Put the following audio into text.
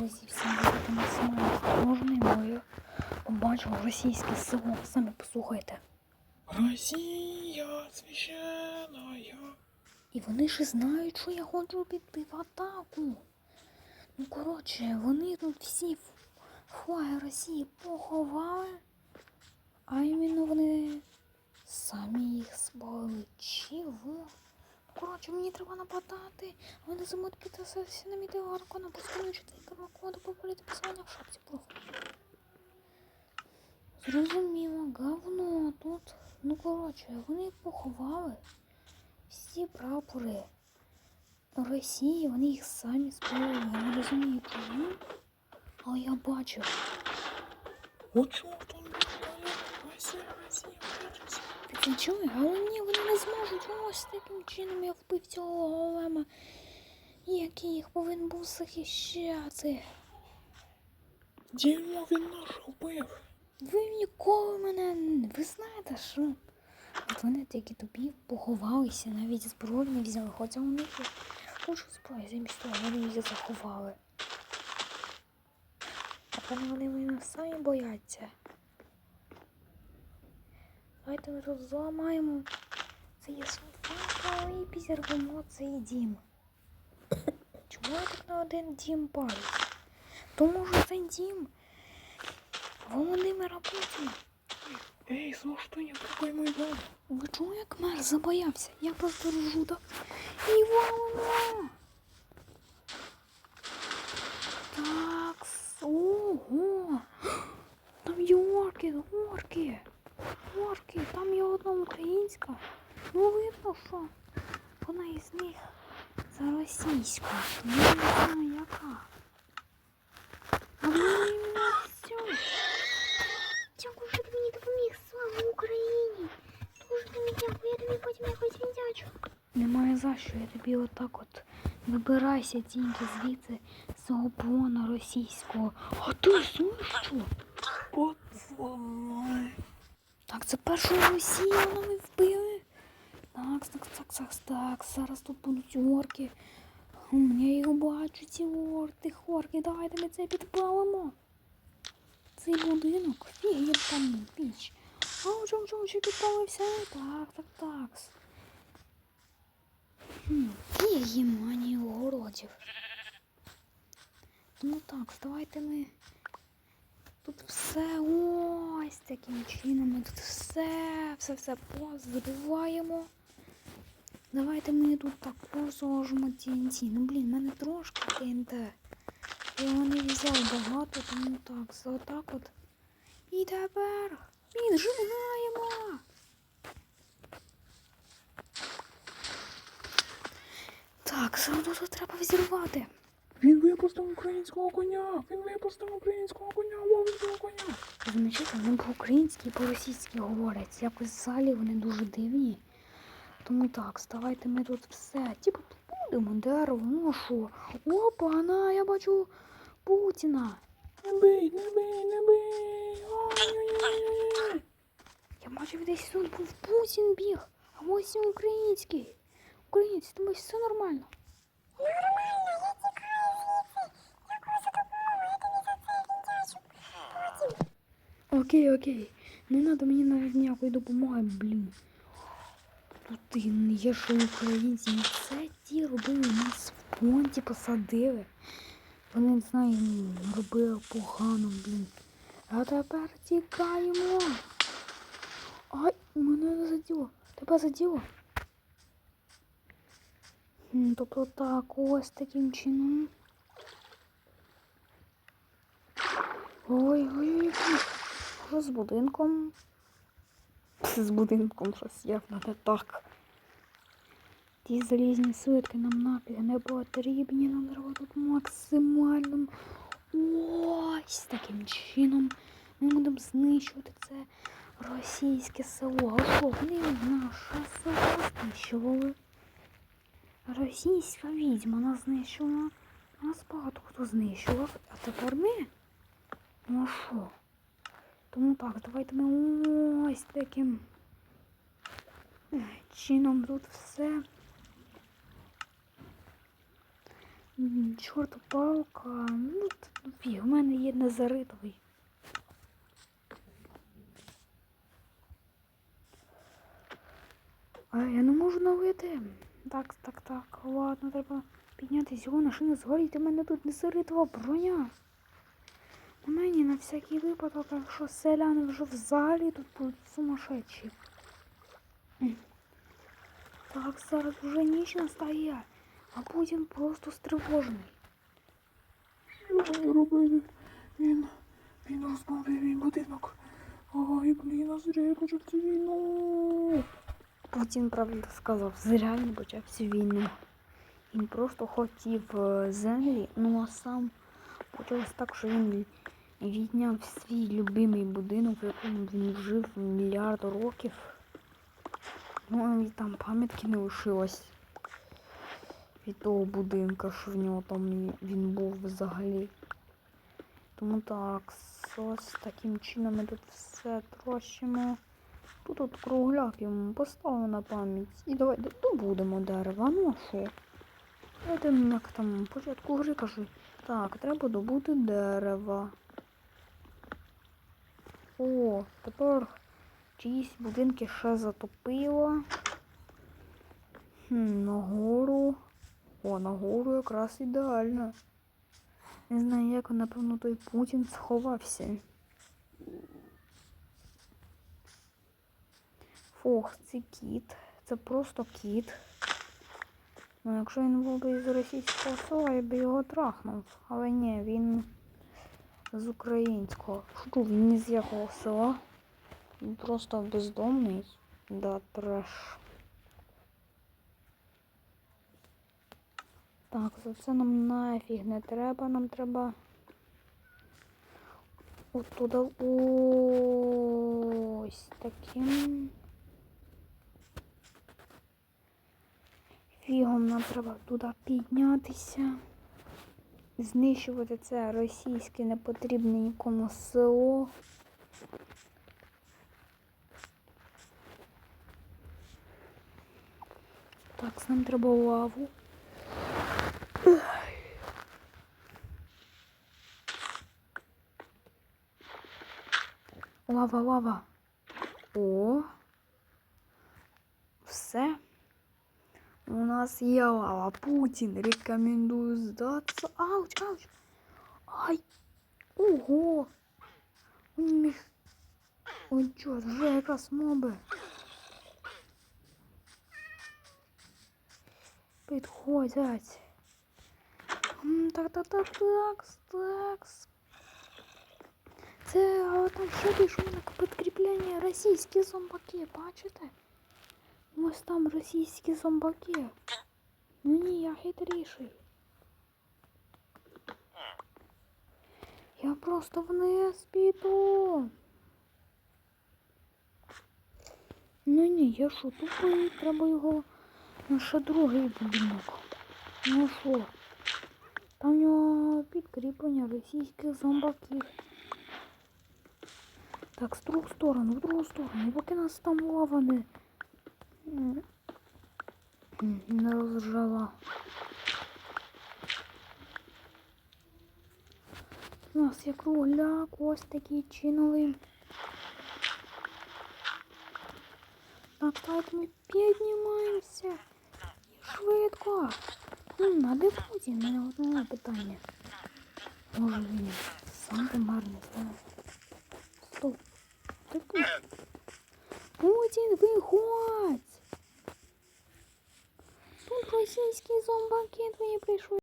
Друзі, всім максимально осторожним, бо я побачив російське село. Самі послухайте. Россия священная. І вони ж знають, що я хочу піти в атаку. Ну, коротше, вони тут всі флаги Росії поховали, а іменно вони самі їх спалили. Чого? Коротше, мені треба нападати. Вони замуть підписатися на мій телеграм, поставлю цей коду по політи посилання в шапці профілю. Зрозуміло, говно тут. Ну, коротше, вони поховали всі прапори Росії, вони їх самі спалили. Я не розумію чому. Але я бачив. Чего там говорят? Россия, Россия. Ти чуєш? Але ні, не зможуть. Ось таким чином я вбив цього голема, який їх повинен був захищати. Дерьмо він наш убив. Ви ніколи мене. Ви знаєте, що? От вони такі тобі поховалися, навіть зброю не взяли, хоча у них є кучу зброї, замість того вони її заховали. А вони вони мене самі бояться. Давайте ми тут зламаємо цей смітник і підірвемо цей дім. Чому я так на один дім палюсь? Тому що цей дім Володимира Путіна. Эй, слушай, что не какой мой дом? Ви чули, як мер забоявся? Я просто ржу так. І валимо! Так, ого! Там є орки, орки! Орки, там є одна українська. Ну видно, що вона із них за російську. Ну, не знаю, яка. А вона іменно все. Дякую, що ти мені допоміг. Слава Україні! Дуже тобі дякую, я тобі потім якось віддячу. Немає за що, я тобі отак от вибирайся тільки звідси з цього плана російського. А ти знаєш що? Пацаны. Так, це першу Росію нами вбили. Так, так, так, так, так, зараз тут будуть орки. М, Я їх бачу, ці орки, орки, давайте ми це підпалимо. Цей будинок, фігір там піч. А у чому чому ще підпалився? Так, так, так. Хм, Фігі мані огородів. Ну так, давайте ми Тут все ось таким чином. Ми тут все, все, все позабиваємо. Давайте ми тут також зложимо TNT. Ну блін, в мене трошки TNT. Я його не взяв багато, тому так, за отак от. І тепер піджигаємо. Так, сразу тут треба взірвати. Він випустив українського коня! Він випустив українського коня! Ловить коня! Замечайте, вони по-українськи і по-російськи говорять. Якось взагалі вони дуже дивні. Тому так, ставайте ми тут все. Типу будемо дерево, ну що? Опа, на, я бачу Путіна. Не бий, не бий, не бий! Я бачив десь тут був Путін біг, а ось він український. Українець, думаєш, все нормально? Окей, окей. Не треба мені навіть ніякої допомоги, блін. І є ще українці. Це ті робили нас в понті посадили. Вони не знаю, робили погано, блін. А тепер тікаємо. Ай, мене заділо. Тебе заділо? Тобто так, ось таким чином. Ой, ой, ой, що з будинком? З будинком щось явно не так. Ті залізні свитки нам нафіг не потрібні, нам треба тут максимальним. Ось таким чином ми будемо знищувати це російське село. Вони наше село знищували? Російська відьма нас знищила. Нас багато хто знищував, а тепер ми. Ну а що? Тому так, давайте ми ось таким чином тут все. Чорта палка. Ну, т- лазаритовий. А я не можу налити. Так, так, так. Ладно, треба піднятися його на шину згоріти. У мене тут незаритова броня. На мені на всякий випадок, якщо селяни вже взагалі тут будуть сумасшедші. Так, зараз вже ніч настає, а Путін просто стривожений. Що? Він, він розбомбив мій будинок. Ой, блін, а зря я почав цю війну. Путін правда сказав, зря він почав цю війну. Він просто хотів е, землі, ну а сам почалось так, що він відняв свій любимий будинок, в якому він жив мільярд років. Ну і там пам'ятки не лишилось від того будинка, що в нього там він був взагалі. Тому так, ось таким чином ми тут все трощимо. Тут от кругляк йому поставимо на пам'ять. І давайте добудемо дерева. Ну а що? Давайте як там початку гри кажу. Так, треба добути дерева. О, тепер чиїсь будинки ще затопило. Хм, нагору. О, нагору якраз ідеально. Не знаю, як, напевно, той Путін сховався. Фух, це кіт. Це просто кіт. Ну, якщо він був би із російського села, я би його трахнув. Але ні, він з українського. Що, він ні з якого села? Він просто бездомний. Да, треш. Так, за це нам нафіг не треба, нам треба. От туди ось таким. Фігом нам треба туди піднятися. Знищувати це російське непотрібне нікому село. Так, нам треба лаву. Лава, лава. О. Все. У нас є лава. Путін рекомендую здатися. Ауч, ауч. Ай. Ого. У них. Ой, чорт, вже якраз моби. Підходять. Так, так, так, так, так. Це а, там ще на підкріплення російські зомбаки, бачите? Ось там російські зомбаки. Ну ні, я хитріший. Я просто вниз піду. Ну ні, я що, тупий, треба його на ще другий будинок. Ну що? Там у нього підкріплення російських зомбаків. Так, з другу сторону, в другу сторону. Поки нас там лава не, не розжала. У нас є кругляк, ось такий чиновий. Так, так, ми піднімаємося. Швидко. М, а де Путін? У мене одне питання. Може він сам помер, не знаю. Стоп. Так, Путін, виходь! Тут російські зомбаки твої прийшли.